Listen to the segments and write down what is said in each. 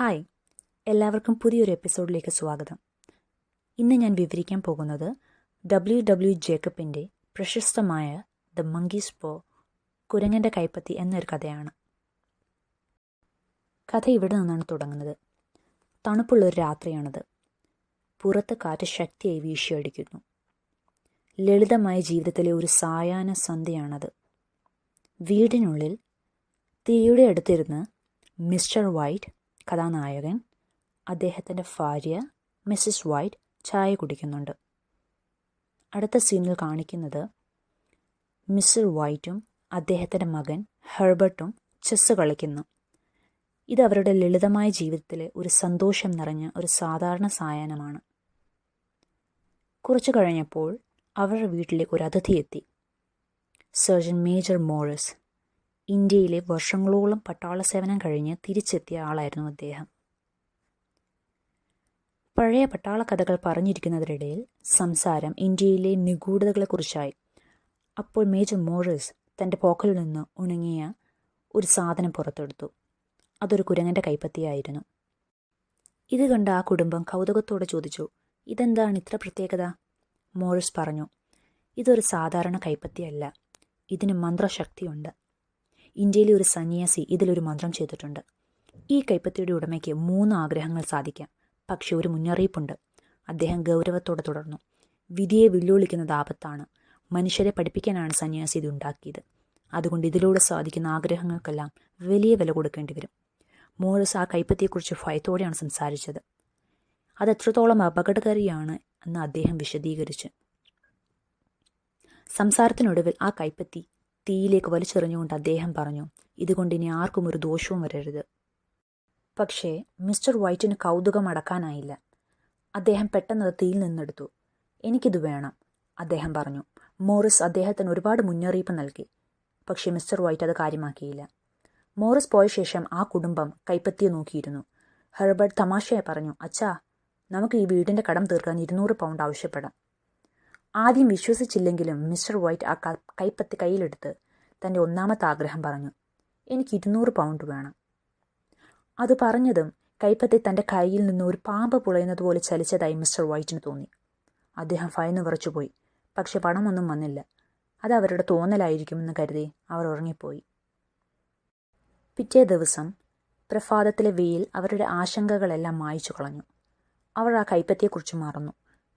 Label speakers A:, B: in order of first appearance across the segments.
A: Hi. എല്ലാവർക്കും പുതിയൊരു എപ്പിസോഡിലേക്ക് സ്വാഗതം. ഇന്ന് ഞാൻ വിവരിക്കാൻ പോകുന്നത് ഡബ്ല്യു ഡബ്ല്യു ജേക്കബിന്റെ പ്രശസ്തമായ ദ മങ്കീസ് പോ കുരങ്ങന്റെ കൈപ്പത്തി എന്നൊരു കഥയാണ്. കഥ ഇവിടെ നിന്നാണ് തുടങ്ങുന്നത്. തണുപ്പുള്ളൊരു രാത്രിയാണത്. പുറത്ത് കാറ്റ് ശക്തിയായി വീശിയടിക്കുന്നു. ലളിതമായ ജീവിതത്തിലെ ഒരു സായാഹ്ന സന്ധ്യയാണത്. വീടിനുള്ളിൽ തീയുടെ അടുത്തിരുന്ന് മിസ്റ്റർ വൈറ്റ് കഥാനായകൻ അദ്ദേഹത്തിന്റെ ഭാര്യ മിസ്സിസ് വൈറ്റ് ചായ കുടിക്കുന്നുണ്ട്. അടുത്ത സീനിൽ കാണിക്കുന്നത് മിസ്സിൽ വൈറ്റും അദ്ദേഹത്തിന്റെ മകൻ ഹെർബർട്ടും ചെസ്സ് കളിക്കുന്നു. ഇത് അവരുടെ ലളിതമായ ജീവിതത്തിലെ ഒരു സന്തോഷം നിറഞ്ഞ ഒരു സാധാരണ സായാഹ്നമാണ്. കുറച്ചു കഴിഞ്ഞപ്പോൾ അവരുടെ വീട്ടിലേക്ക് ഒരു അതിഥി എത്തി. സർജൻ മേജർ മോറിസ് ഇന്ത്യയിലെ വർഷങ്ങളോളം പട്ടാള സേവനം കഴിഞ്ഞ് തിരിച്ചെത്തിയ ആളായിരുന്നു അദ്ദേഹം. പഴയ പട്ടാള കഥകൾ പറഞ്ഞിരിക്കുന്നതിനിടയിൽ സംസാരം ഇന്ത്യയിലെ നിഗൂഢതകളെക്കുറിച്ചായി. അപ്പോൾ മേജർ മോറിസ് തന്റെ പോക്കലിൽ നിന്ന് ഉണങ്ങിയ ഒരു സാധനം പുറത്തെടുത്തു. അതൊരു കുരങ്ങന്റെ കൈപ്പത്തിയായിരുന്നു. ഇത് കണ്ട ആ കുടുംബം കൗതുകത്തോടെ ചോദിച്ചു ഇതെന്താണ് ഇത്ര പ്രത്യേകത? മോറിസ് പറഞ്ഞു ഇതൊരു സാധാരണ കൈപ്പത്തിയല്ല. ഇതിന് മന്ത്രശക്തിയുണ്ട്. ഇന്ത്യയിലെ ഒരു സന്യാസി ഇതിലൊരു മന്ത്രം ചെയ്തിട്ടുണ്ട്. ഈ കൈപ്പത്തിയുടെ ഉടമയ്ക്ക് മൂന്ന് ആഗ്രഹങ്ങൾ സാധിക്കാം. പക്ഷെ ഒരു മുന്നറിയിപ്പുണ്ട്. അദ്ദേഹം ഗൗരവത്തോടെ തുടർന്നു. വിധിയെ വെല്ലുവിളിക്കുന്നത് ആപത്താണ്. മനുഷ്യരെ പഠിപ്പിക്കാനാണ് സന്യാസി ഇത് ഉണ്ടാക്കിയത്. അതുകൊണ്ട് ഇതിലൂടെ സാധിക്കുന്ന ആഗ്രഹങ്ങൾക്കെല്ലാം വലിയ വില കൊടുക്കേണ്ടി വരും. മോറിസ് ആ കൈപ്പത്തിയെക്കുറിച്ച് ഭയത്തോടെയാണ് സംസാരിച്ചത്. അത് എത്രത്തോളം അപകടകാരിയാണ് എന്ന് അദ്ദേഹം വിശദീകരിച്ചു. സംസാരത്തിനൊടുവിൽ ആ കൈപ്പത്തി തീയിലേക്ക് വലിച്ചെറിഞ്ഞുകൊണ്ട് അദ്ദേഹം പറഞ്ഞു ഇതുകൊണ്ട് ഇനി ആർക്കും ഒരു ദോഷവും വരരുത്. പക്ഷേ മിസ്റ്റർ വൈറ്റിന് കൗതുകം അടക്കാനായില്ല. അദ്ദേഹം പെട്ടെന്ന് അത് തീയിൽ നിന്നെടുത്തു. എനിക്കിത് വേണം അദ്ദേഹം പറഞ്ഞു. മോറിസ് അദ്ദേഹത്തിന് ഒരുപാട് മുന്നറിയിപ്പ് നൽകി. പക്ഷേ മിസ്റ്റർ വൈറ്റ് അത് കാര്യമാക്കിയില്ല. മോറിസ് പോയ ശേഷം ആ കുടുംബം കൈപ്പത്തിയെ നോക്കിയിരുന്നു. ഹെർബർട്ട് തമാശയായി പറഞ്ഞു അച്ഛാ നമുക്ക് ഈ വീടിന്റെ കടം തീർക്കാൻ ഇരുന്നൂറ് പൗണ്ട് ആവശ്യപ്പെടാം. ആദ്യം വിശ്വസിച്ചില്ലെങ്കിലും മിസ്റ്റർ വൈറ്റ് ആ കൈപ്പത്തി കയ്യിലെടുത്ത് തന്റെ ഒന്നാമത്തെ ആഗ്രഹം പറഞ്ഞു. എനിക്ക് ഇരുന്നൂറ് പൗണ്ട് വേണം. അത് പറഞ്ഞതും കൈപ്പത്തി തന്റെ കയ്യിൽ നിന്ന് ഒരു പാമ്പ് പുളയുന്നത് പോലെ ചലിച്ചതായി മിസ്റ്റർ വൈറ്റിന് തോന്നി. അദ്ദേഹം ഭയന്ന് വിറച്ചുപോയി. പക്ഷെ പണമൊന്നും വന്നില്ല. അത് അവരുടെ തോന്നലായിരിക്കുമെന്ന് കരുതി അവർ ഉറങ്ങിപ്പോയി. പിറ്റേ ദിവസം പ്രഭാതത്തിലെ വെയിൽ അവരുടെ ആശങ്കകളെല്ലാം മായച്ചു കളഞ്ഞു. അവർ ആ കൈപ്പത്തിയെക്കുറിച്ച് മറന്നു.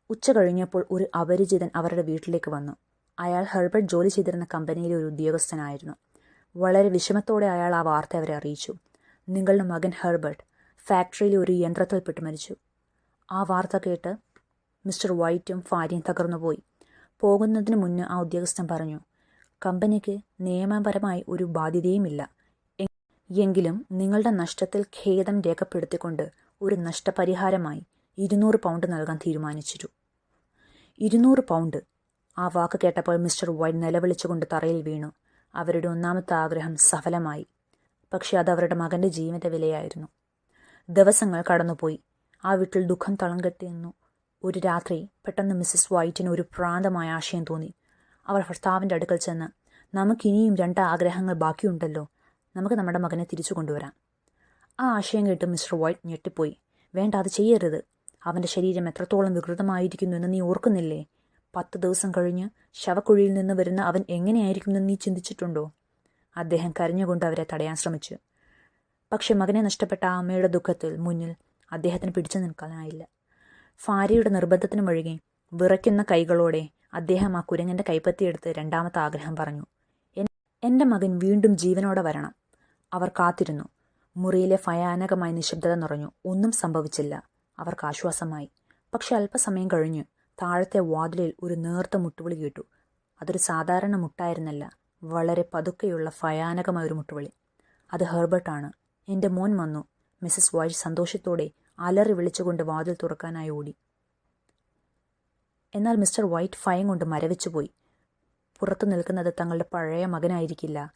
A: ഉച്ച കഴിഞ്ഞപ്പോൾ ഒരു അപരിചിതൻ അവരുടെ വീട്ടിലേക്ക് വന്നു. അയാൾ ഹെർബർട്ട് ജോലി ചെയ്തിരുന്ന കമ്പനിയിലെ ഒരു ഉദ്യോഗസ്ഥനായിരുന്നു. വളരെ വിഷമത്തോടെ അയാൾ ആ വാർത്ത അവരെ അറിയിച്ചു. നിങ്ങളുടെ മകൻ ഹെർബർട്ട് ഫാക്ടറിയിലെ ഒരു യന്ത്രത്തിൽപ്പെട്ട് മരിച്ചു ആ വാർത്ത കേട്ട് മിസ്റ്റർ വൈറ്റും ഭാര്യയും തകർന്നുപോയി. പോകുന്നതിന് മുന്നേ ആ ഉദ്യോഗസ്ഥൻ പറഞ്ഞു കമ്പനിക്ക് നിയമപരമായി ഒരു ബാധ്യതയുമില്ല. എങ്കിലും നിങ്ങളുടെ നഷ്ടത്തിൽ ഖേദം രേഖപ്പെടുത്തിക്കൊണ്ട് ഒരു നഷ്ടപരിഹാരമായി ഇരുന്നൂറ് പൗണ്ട് നൽകാൻ തീരുമാനിച്ചിരു. ഇരുന്നൂറ് പൗണ്ട്. ആ വാക്ക് കേട്ടപ്പോൾ മിസ്റ്റർ വൈറ്റ് നിലവിളിച്ചുകൊണ്ട് തറയിൽ വീണു. അവരുടെ ഒന്നാമത്തെ ആഗ്രഹം സഫലമായി. പക്ഷേ അത് അവരുടെ മകന്റെ ജീവിത വിലയായിരുന്നു. ദിവസങ്ങൾ കടന്നുപോയി. ആ വീട്ടിൽ ദുഃഖം തളം കെട്ടിയെന്നു ഒരു രാത്രി പെട്ടെന്ന് മിസ്സസ് വൈറ്റിന് ഒരു പ്രാന്തമായ ആശയം തോന്നി. അവർ ഭർത്താവിന്റെ അടുക്കൽ ചെന്ന് നമുക്കിനിയും രണ്ട് ആഗ്രഹങ്ങൾ ബാക്കിയുണ്ടല്ലോ. നമുക്ക് നമ്മുടെ മകനെ തിരിച്ചു കൊണ്ടുവരാം. ആ ആശയം കേട്ട് മിസ്റ്റർ വൈറ്റ് ഞെട്ടിപ്പോയി. വേണ്ട അത് ചെയ്യരുത്. അവന്റെ ശരീരം എത്രത്തോളം വികൃതമായിരിക്കുന്നു എന്ന് നീ ഓർക്കുന്നില്ലേ? പത്ത് ദിവസം കഴിഞ്ഞ് ശവക്കുഴിയിൽ നിന്ന് വരുന്ന അവൻ എങ്ങനെയായിരിക്കുമെന്ന് നീ ചിന്തിച്ചിട്ടുണ്ടോ? അദ്ദേഹം കരഞ്ഞുകൊണ്ട് അവരെ തടയാൻ ശ്രമിച്ചു. പക്ഷെ മകനെ നഷ്ടപ്പെട്ട ആ അമ്മയുടെ ദുഃഖത്തിൽ മുന്നിൽ അദ്ദേഹത്തിന് പിടിച്ചു നിൽക്കാനായില്ല. ഫാരിയുടെ നിർബന്ധത്തിനു വഴുകി വിറയ്ക്കുന്ന കൈകളോടെ അദ്ദേഹം ആ കുരങ്ങന്റെ കൈപ്പത്തിയെടുത്ത് രണ്ടാമത്തെ ആഗ്രഹം പറഞ്ഞു. എന്റെ മകൻ വീണ്ടും ജീവനോടെ വരണം. അവർ കാത്തിരുന്നു. മുറിയിലെ ഭയാനകമായ നിശബ്ദത നിറഞ്ഞു. ഒന്നും സംഭവിച്ചില്ല. അവർക്ക് ആശ്വാസമായി പക്ഷെ അല്പസമയം കഴിഞ്ഞ് താഴത്തെ വാതിലിൽ ഒരു നേർത്ത മുട്ടുവിളി കേട്ടു. അതൊരു സാധാരണ മുട്ടായിരുന്നല്ല വളരെ പതുക്കെയുള്ള ഭയാനകമായ ഒരു മുട്ടുവിളി. അത് ഹെർബർട്ടാണ് എന്റെ മോൻ വന്നു. മിസ്സസ് വൈറ്റ് സന്തോഷത്തോടെ അലറി വിളിച്ചുകൊണ്ട് വാതിൽ തുറക്കാനായി ഓടി. എന്നാൽ മിസ്റ്റർ വൈറ്റ് ഭയം കൊണ്ട് മരവിച്ചുപോയി പുറത്തു നിൽക്കുന്നത് തങ്ങളുടെ പഴയ മകനായിരിക്കില്ല.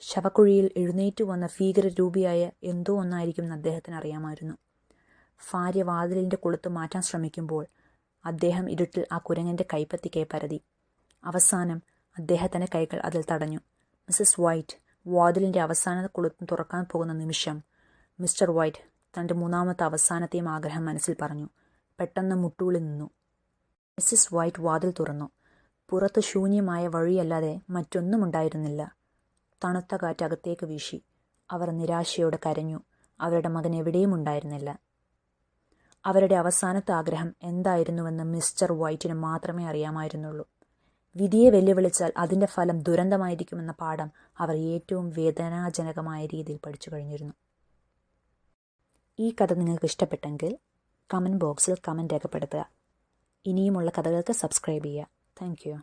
A: ശവക്കുഴിയിൽ എഴുന്നേറ്റു വന്ന ഭീകരരൂപിയായ എന്തോ ഒന്നായിരിക്കും അദ്ദേഹത്തിന് അറിയാമായിരുന്നു. ഭാര്യ വാതിലിന്റെ കൊളുത്ത് മാറ്റാൻ ശ്രമിക്കുമ്പോൾ അദ്ദേഹം ഇരുട്ടിൽ ആ കുരങ്ങന്റെ കൈപ്പത്തിക്കെ പരതി. അവസാനം അദ്ദേഹത്തിന്റെ കൈകൾ അതിൽ തടഞ്ഞു. മിസ്സസ് വൈറ്റ് വാതിലിന്റെ അവസാന കൊളുത്തും തുറക്കാൻ പോകുന്ന നിമിഷം മിസ്റ്റർ വൈറ്റ് തന്റെ മൂന്നാമത്തെ അവസാനത്തെയും ആഗ്രഹം മനസ്സിൽ പറഞ്ഞു. പെട്ടെന്ന് മുട്ടുകളിൽ നിന്നു. മിസ്സസ് വൈറ്റ് വാതിൽ തുറന്നു. പുറത്ത് ശൂന്യമായ വഴിയല്ലാതെ മറ്റൊന്നും ഉണ്ടായിരുന്നില്ല. തണുത്ത കാറ്റ് അകത്തേക്ക് വീശി. അവർ നിരാശയോടെ കരഞ്ഞു. അവരുടെ മകൻ എവിടെയും ഉണ്ടായിരുന്നില്ല. അവരുടെ അവസാനത്തെ ആഗ്രഹം എന്തായിരുന്നുവെന്ന് മിസ്റ്റർ വൈറ്റിന് മാത്രമേ അറിയാമായിരുന്നുള്ളൂ. വിധിയെ വെല്ലുവിളിച്ചാൽ അതിന്റെ ഫലം ദുരന്തമായിരിക്കുമെന്ന പാഠം അവർ ഏറ്റവും വേദനാജനകമായ രീതിയിൽ പഠിച്ചു കഴിഞ്ഞിരുന്നു. ഈ കഥ നിങ്ങൾക്ക് ഇഷ്ടപ്പെട്ടെങ്കിൽ കമന്റ് ബോക്സിൽ കമന്റ് രേഖപ്പെടുത്തുക. ഇനിയുമുള്ള കഥകൾക്ക് സബ്സ്ക്രൈബ് ചെയ്യുക. താങ്ക്